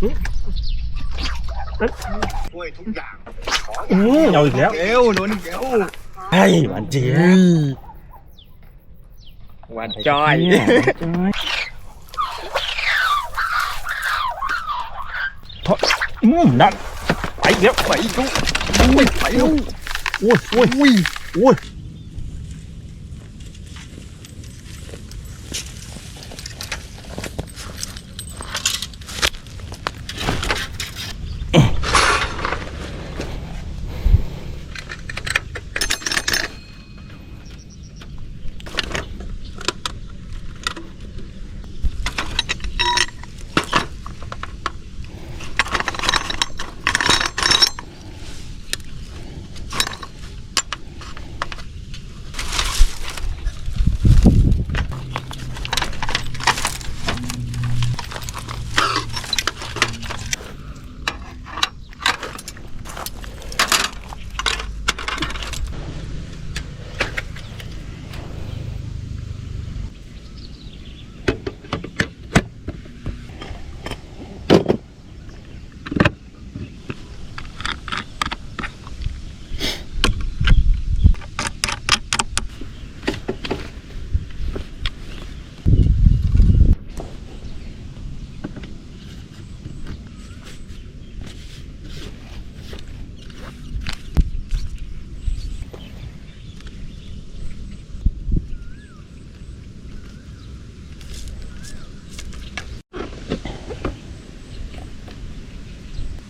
ช่วยทุกอย่างอืมเอาอีกแล้วเร็วโดนอีกแล้วไอ้หวานเจี๊ยบหวันจอยเนี่ยทอดอืมนั่นไปอีกแล้วไปอีกลูกอุ้ยไปลูกโอ้ยโอ้ยอุ้ยโอ้ย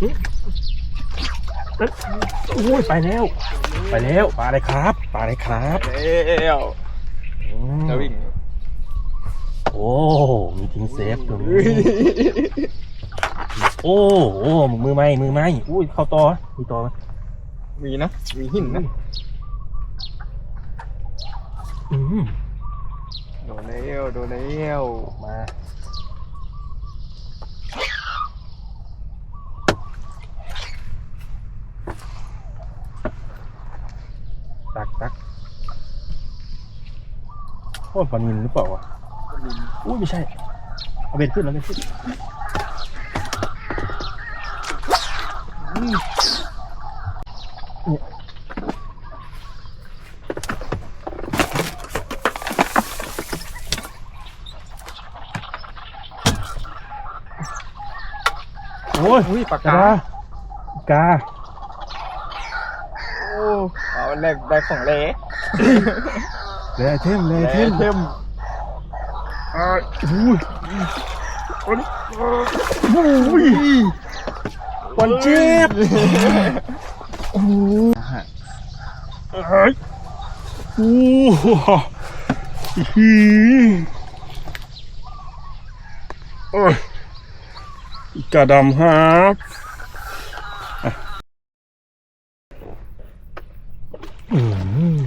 โอ้ยไปแล้ว ไปแล้วปลาอะไรครับปลาอะไรครับเร็วอืมจะวิ่งโอ้มีทิ้งเซฟตรงนี้โอ้โอ้มือไม้มือไม้อุ้ยเข้าต่อมีต่อไหมมีนะ มีหินนะอืมโดนแล้วโดนแล้วมา ตักตัก โอ้ยปลานินหรือเปล่าวะอุ้ยไม่ใช่ เอาเบ็ดขึ้นแล้วเบ็ดขึ้นเนี่ยโอ้ยอุ้ยปากกา กากาโอ้เอาแรกได้ของเละ เลยไอเทมเลยไอเทมเทมอุ้ยอุ้ยวันเจ็บโอ้โหเอ้ยโอ้โหฮีโอ้ยอีกาดำครับอะอืม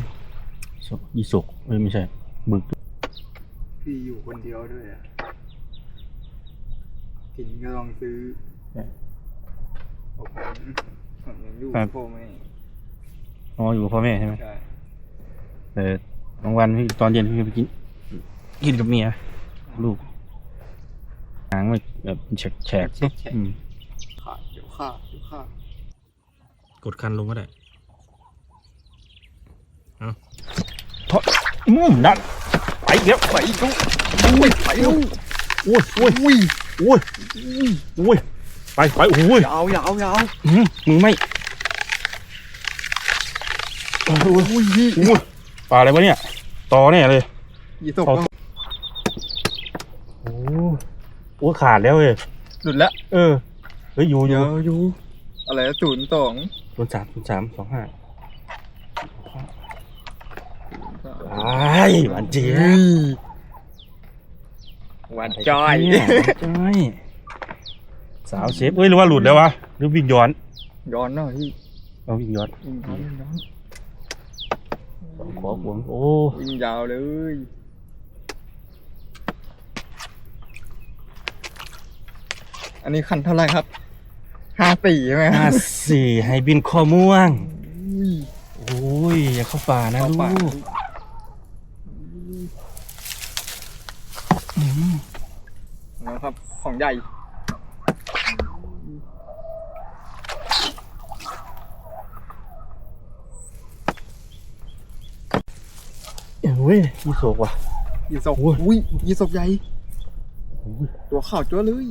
สก ยี่สกเอ้ยไม่ใช่บึกพี่อยู่คนเดียวด้วยอะกินก็ลองซื้อใช่ผมผมยังอยู่ครับพ่อแม่อ๋ออยู่กับพ่อแม่ใช่ไหมใช่แต่บางวันพี่ตอนเย็นพี่ไปกินกินกับเมียลูกหางมันแบบแฉกแฉกเช็คแฉะอืมขาดเดี๋ยวขาดเดี๋ยวขาดกดคันลงก็ได้เอาท อืมนั่นไปอีกแล้วไปอีกลูกอุ้ยไปลูกโอ้ยโอ้ยอุ้ยโอ้ยโอ้ยไปไปโอ้ยยาวยาวยาวอืมมือไม่โอ้ยโอ้ยโอ้ยปลาอะไรวะเนี่ยต่อแน่เลยยี่ตกเอาโอ้โอ้ขาดแล้วเลยหลุดแล้วเออเฮ้ยอยู่อยู่อยู่อะไรศูนย์สองศูนย์สามศูนย์สามสองห้า ไอ้หวานเจี๊ยบหวานจ้อยเนี่ยหวานจ้อย สาวเชฟเอ้ยหรือว่าหลุดแล้ววะหรือวิ่งย้อนย้อนหน่อยพี่เอาวิ่งย้อนวิ่งย้อนวิ่งย้อนขอหวงโอ้วิ่งยาวเลยอันนี้คันเท่าไหร่ครับห้าปีใช่ไหมห้าสี่ให้บินข้อม่วงอุ้ยโอ้ย อย่าเข้าป่านะเข้าลูปาก กอืม แล้ว ครับ ของใหญ่ เฮ้ยยี่โศกว่ะ ยีสกโอ้ย อุ้ยยีสกใหญ่โอ้ยตัวขาวจ้วเลย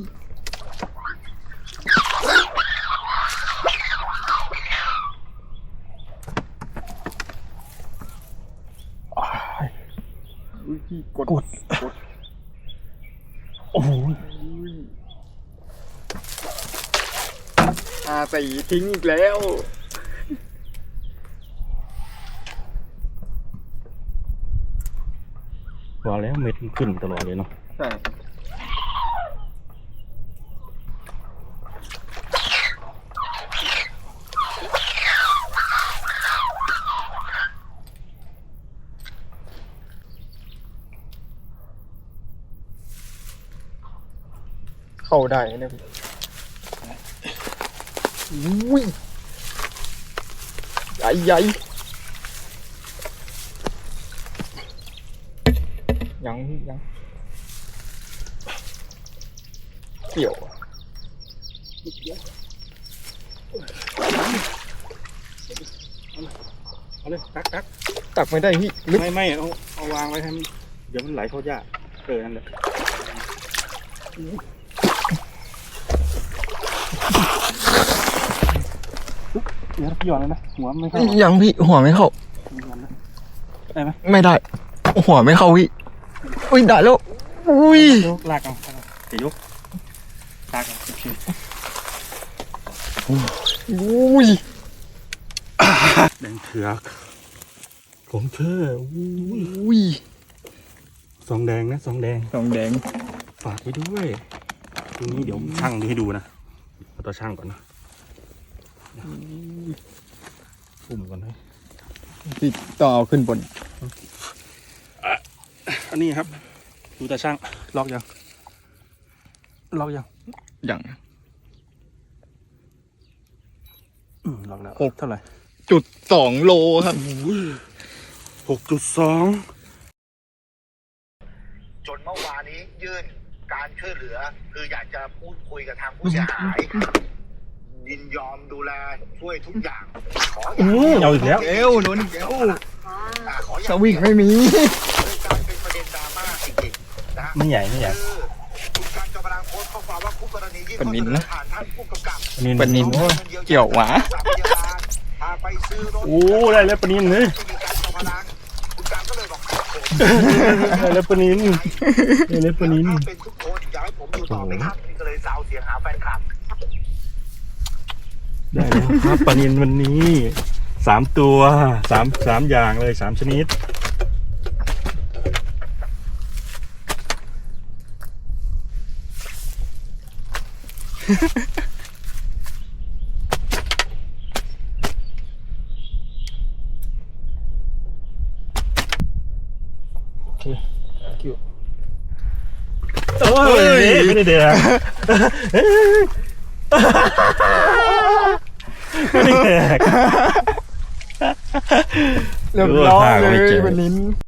อ้ายอุ้ยพี่กด กดกดโอ้โห อุ้ยอาสีทิ้งอีกแล้วบอกแล้วเม็ดมันขึ้นตลอดเลยเนาะ ใช่เข้า ได้นะพี่อุ้ยใหญ่ใหญ่ยังพี่ยังเกี่ยวอะเอาเลยตักตักตักไม่ได้พี่ลึกไม่ไม่เอาเอาวางไว้ให้มันเดี๋ยวมันไหลเข้ายากเออนั่นแหละ เดี๋ยวพี่หย่อนเลยนะหัวไม่เข้ายังพี่หัวไม่เข้าพี่หย่อนนะได้ไหมไม่ได้ หัวไม่เข้าพี่อุ้ยได้แล้วอุ้ยยกลากเอาลากเอาเดี๋ยวยกลากเอาโอเคอุ้ยแดงเถือกของเธออุ้ยอุ้ยซองแดงนะซองแดงสองแดงฝากไว้ด้วยตรงนี้เดี๋ยวช่างดูให้ดูนะ เอาตัวช่างก่อนนะปุ่มก่อนนะติดต่อเอาขึ้นบน อันนี้ครับ ดูตาช่างล็อกยังล็อกยังอย่างอืมล็อกแล้วหกเท่าไหร่จุดสองโลครับหกจุดสองจนเมื่อวานนี้ยื่น การช่วยเหลือ คืออยากจะพูดคุยกับทางผู้เสียหายยินยอมดูแลช่วยทุกอย่าง ขออย่างเอาอีกแล้ว เอวโดนอีกแล้วอ่าขออย่าสงวิงไม่มีเลยกลายเป็นประเด็นดราม่าจริงๆนะไม่ใหญ่ไม่ใหญ่คือคุณการจอมพลังโพสต์ข้อความว่าคู่กรณียื่นปนินนะผ่านท่านผู้กำกับ ปนินปนินโอ้ยเกี่ยวหวาพาไปซื้อรถโอ้ได้แล้วปนินเลยที่มีการจอมพลังคุณการก็เลยบอกผมได้แล้วปนินได้แล้วปนินถ้าเป็นทุกคนอยากให้ผมอยู่ต่อไหมครับนี่ก็เลยซาวเสียงหาแฟนคลับได้แล้วครับปนินวันนี้สามตัวสามสามอย่างเลยสามชนิด โอเคคิว โอ้ยไม่ได้เดือดไม่ได้แดกเรียบร้อยเออท่าก็เลไม่ยเจอวันนี้